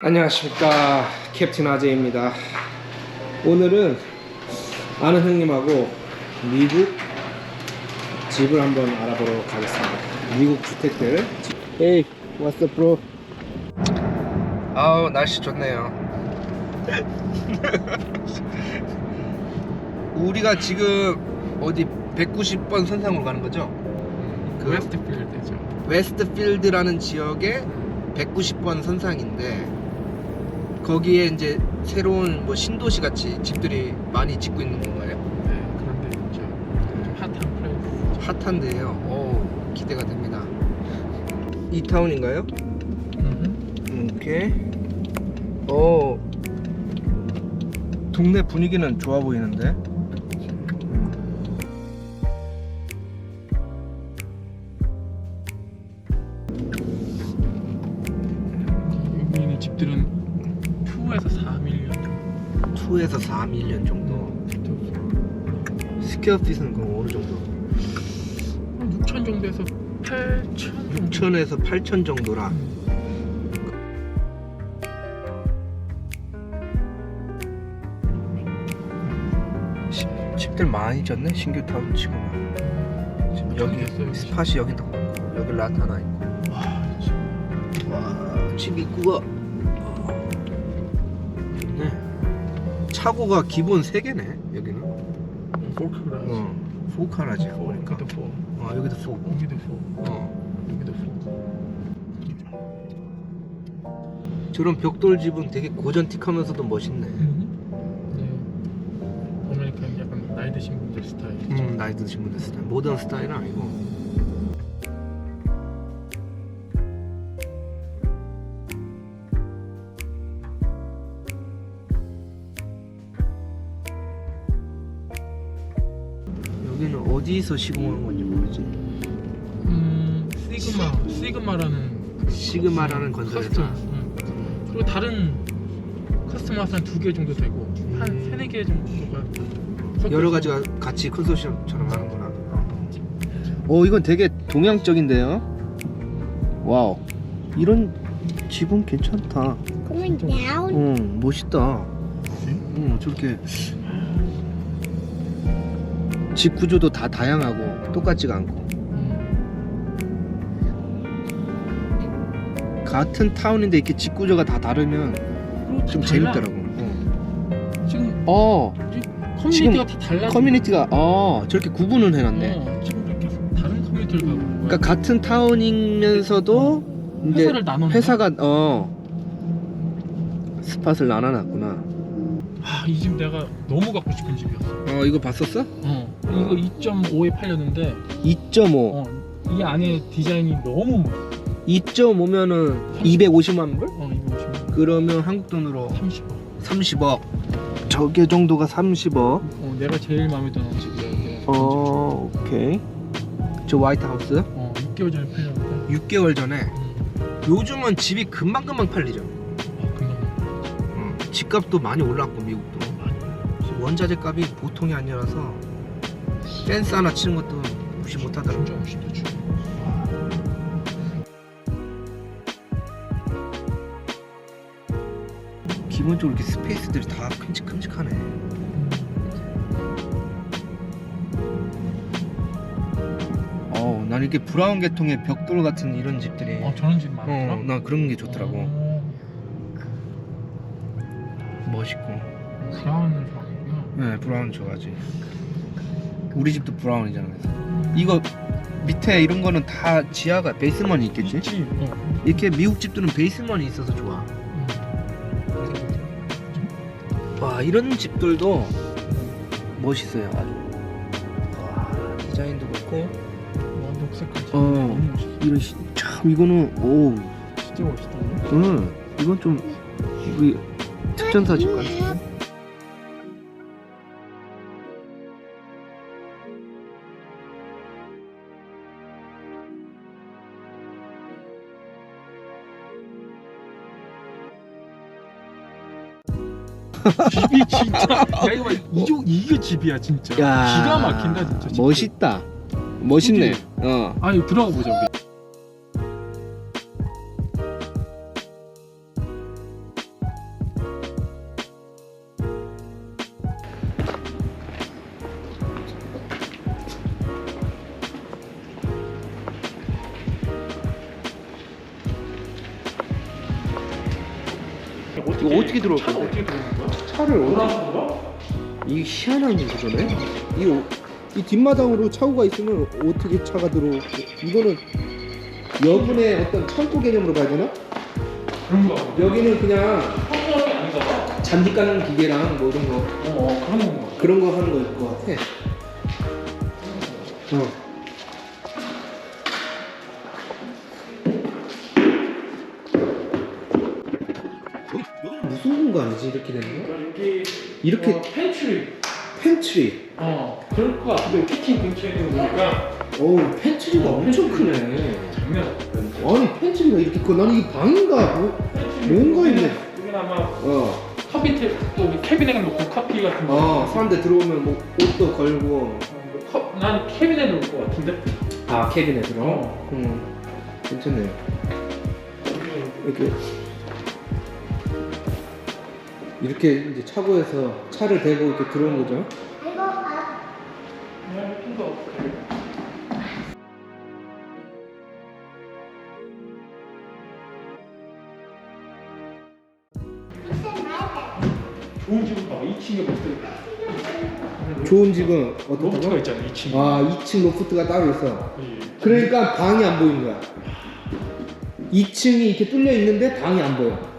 안녕하십니까. 캡틴 아재입니다. 오늘은 아는 형님하고 미국 집을 한번 알아보러 가겠습니다. 미국 주택들. Hey what's up bro? 아우 날씨 좋네요. 우리가 지금 어디 190번 선상으로 가는 거죠? 그 웨스트필드죠. 웨스트필드라는 지역의 190번 선상인데 거기에 이제 새로운 뭐 신도시 같이 집들이 많이 짓고 있는 건가요? 네, 그런데 있죠. 좀 핫한 플레이스. 핫한데요. 오 기대가 됩니다. 이 타운인가요? 음. 오케이. 오 동네 분위기는 좋아 보이는데. 2에서 4밀리언 정도. 스퀘어핏은 그럼 어느 정도? 6천 정도에서 8천 정도. 6천에서 8천 정도라. 시- 집들 많이 졌네 신규 타운 치고는. 지금 여기 됐어요. 스팟이 여기도 많고 여기 라타나 있고. 와, 집 입구가 네. 차고가 기본 3개네 여기는 포크라. 어, 4카라지 보니까 여기도 4. 어, 여기도 4 여기도 4. 어. 여기도 4. 저런 벽돌 집은 되게 고전틱하면서도 멋있네 네. 아메리칸 약간 나이 드신 분들 스타일이죠. 음, 나이 드신 분들 스타일 모던 스타일은 아니고 여기는 어디서 시공한 건지 모르지 음, 시그마, 시그마라는 그 시그마라는. 커스텀. 응. 그리고 다른 커스터마스 한두 개 정도 되고 한 음. 세네 개 정도가 여러 가지가 같이 컨소시엄처럼 하는구나. 오 이건 되게 동양적인데요. 와우 이런 집은 괜찮다. Going down. 응 멋있다. 응 저렇게 집 구조도 다 다양하고 똑같지가 않고 음. 같은 타운인데 이렇게 집 구조가 다 다르면 좀다 재밌더라고. 달라. 어, 지금 어 커뮤니티가 다 달라. 커뮤니티가 어 저렇게 구분을 해놨네. 어, 지금 이렇게 다른 커뮤니티를 가고 있는 거야. 그러니까 같은 타운이면서도 이제 회사를 나눠. 회사가 어 스팟을 나눠놨구나. 아, 이 집 내가 너무 갖고 싶은 집이었어. 어 이거 봤었어? 어. 이거 2.5에 팔렸는데 2.5. 어, 이 안에 디자인이 너무 멋있어. 2.5면은 250만 불? 어, 250만 그러면 한국 돈으로 30억. 30억. 저게 정도가 30억. 어, 내가 제일 마음에 드는 집이야. 어 오케이. 저 화이트 하우스 어, 6개월 전에 팔렸는데. 6개월 전에 음. 요즘은 집이 금방 금방 팔리죠. 어, 집값도 많이 올랐고 미국도 원자재 값이 보통이 아니라서 댄스 하나 치는 것도 무시 못하더라고. 진짜 멋있다, 진짜. 기본적으로 이렇게 스페이스들이 다 큼직큼직하네. 어, 난 이렇게 브라운 계통의 벽돌 같은 이런 집들이 어, 저런 집 많더라. 어, 난 그런 게 좋더라고. 어, 멋있고. 브라운을 좋아하는구나. 네, 브라운 좋아하지. 우리 집도 브라운이잖아. 그래서. 이거 밑에 이런 거는 다 지하가 베이스먼이 있겠지? 있지. 어. 이렇게 미국 집들은 베이스먼이 있어서 좋아. 음. 와, 이런 집들도 멋있어요, 아주. 와, 디자인도 그렇고. 와. 어. 너무 멋있어. 이런 시, 참 이거는 오, 진짜 멋있다. 응, 이건 좀 우리 특전사 집 같은데. 집이 진짜. 야 이거 봐. 이거 이게 집이야 진짜. 기가 막힌다 진짜. 집들. 멋있다. 멋있네. 어. 아니 들어가 보자 우리. 이거 어떻게 들어올 차가 건데? 어떻게 들어오는 거야? 차를 어디? 돌아서 들어와? 이 희한한 구조네. 이거 이 뒷마당으로 차고가 있으면 어떻게 차가 들어오고 이거는 여분의 어떤 창고 개념으로 봐야 되나? 그런 거 같아. 여기는 그냥 성형이 아닌가 봐. 잔디 까는 기계랑 뭐 이런 거 어, 어 그런 봐. 그런 거 하는 거일 것 같아. 어. 무슨 공간이지 이렇게 되는 거? 그러니까 여기 이렇게 어, 펜츄리. 펜트리. 어 그럴 것 같은데 키친 근처에 있는 거 보니까 어우 펜트리가 엄청 크네. 장난. 아니 펜트리가 이렇게 커. 나는 이게 방인가? 뭐? 뭔가 있네. 여기는 아마 어. 커피 테, 또 캐비넷에 놓고 커피 같은 거. 어 사람들 들어오면 뭐 옷도 걸고. 어, 뭐 컵, 난 캐비넷에 놓을 것 같은데. 아 캐비넷으로. 어. 음. 괜찮네요. 이렇게 이렇게 이제 차고에서 차를 대고 이렇게 들어온 거죠. 없고. 좋은 집은 봐봐 2층에 로프트 좋은 집은 로프트가 어떻다고? 있잖아 2층 아 2층 로프트가 따로 있어. 예. 그러니까 방이 안 보이는 거야. 2층이 이렇게 뚫려 있는데 방이 안 보여.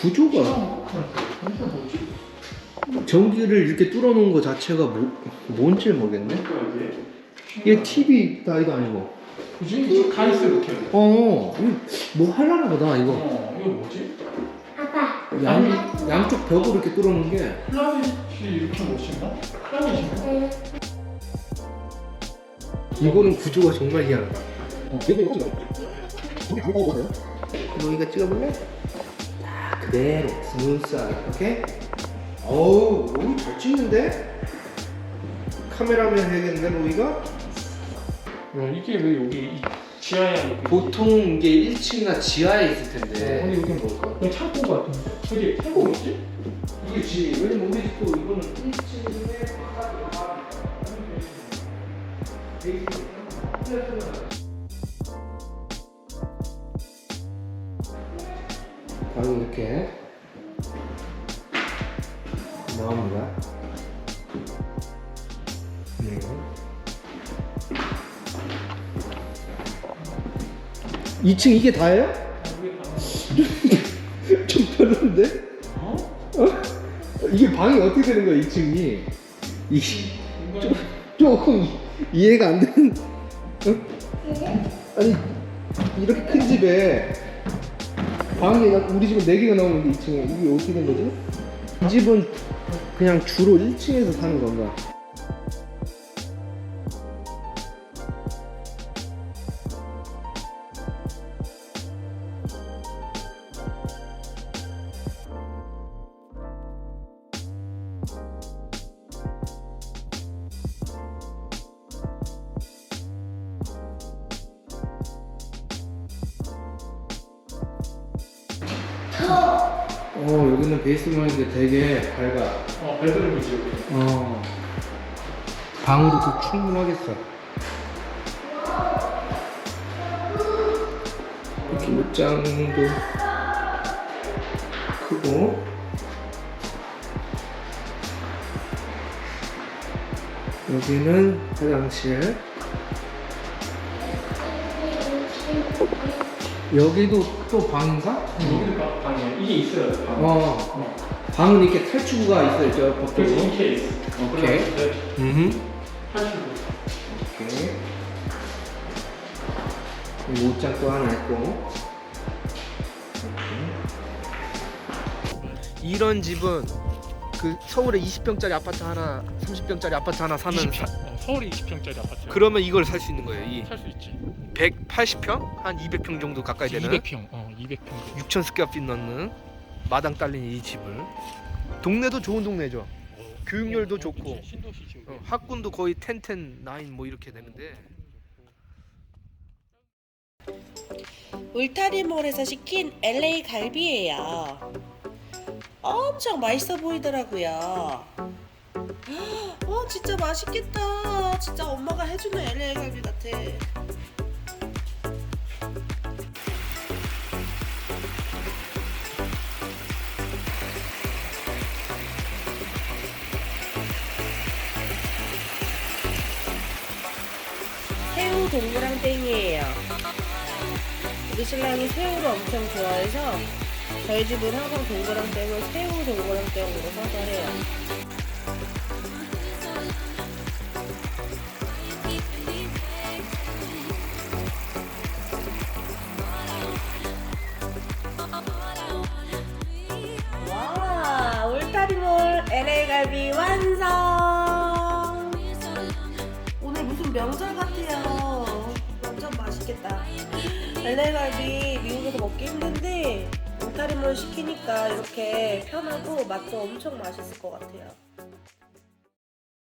구조가 여기가 뭐지? 전기를 이렇게 뚫어놓은 거 자체가 뭐, 뭔지 모르겠네. 뭐야 이게? 이게 TV 따위도 아니고. 그지? 이거 다 있어 이렇게 어, 이거 뭐 하려나 보다 이거. 어 이거 뭐지? 양 양쪽 벽으로 이렇게 뚫어놓은 게. 플라넷이 이렇게 멋있나? 플라넷인가? 이거는 구조가 정말 희한하다. 너희가 찍어볼래? 자, 그대로 스무스하게 이렇게. 어우, 로이 잘 찍는데? 카메라맨 해야겠는데 로이가? 야 이게 왜 여기 이 지하에 보통 이게 1층이나 지하에 있을 어, 근데 텐데. 여긴 뭘까? 그냥 창고 같은 저기 창고 뭐지? 이게 지. 왜냐면 우리 집도 이거는 1층인데 2층 이게 다예요? 좀 별론데? 어? 어? 이게 방이 어떻게 되는 거야 2층이? 이, 좀, 조금 이해가 안 되는 응? 아니 이렇게 큰 집에 방이 우리 집은 4개가 나오는데 2층에 이게 어떻게 된 거지? 이 집은 그냥 주로 1층에서 사는 건가? 어 여기는 베이스먼인데 되게 밝아. 어 베드룸이지 여기 어. 방으로 도 충분하겠어. 이렇게 옷장도 크고. 여기는 화장실. 여기도 또 방인가? 여기 방이야 이게 방. 어. 어. 방은 이렇게 탈출구가 있어요, 저 법적으로. 이렇게 있어 오케이. 음. 탈출구 오케이. 이 옷장 또 하나 있고. 이런 집은 그 서울에 20평짜리 아파트 하나, 30평짜리 아파트 하나 사면 20평 어, 서울에 20평짜리 아파트 그러면 이걸 살 수 있는 거예요. 이 살수 있지 180평 한 200평 정도 가까이 되는 200평 어 200평 6천 스퀘어핏 넣는 마당 딸린 이 집을 동네도 좋은 동네죠. 교육열도 좋고. 신도시지 여기. 어, 학군도 거의 10, 10, 9뭐 이렇게 되는데 울타리몰에서 시킨 LA 엄청 맛있어 보이더라고요. 어, 진짜 맛있겠다. 진짜 엄마가 해주는 LA 갈비 같아. 새우 동그랑땡이에요. 우리 신랑이 새우를 엄청 좋아해서 저희 집은 항상 동그랑땡을 새우 동그랑땡으로 사서 해요. 갈비 완성! 오늘 무슨 명절 같아요. 완전 맛있겠다. LA 갈비 미국에서 먹기 힘든데 울타리몰 시키니까 이렇게 편하고 맛도 엄청 맛있을 것 같아요.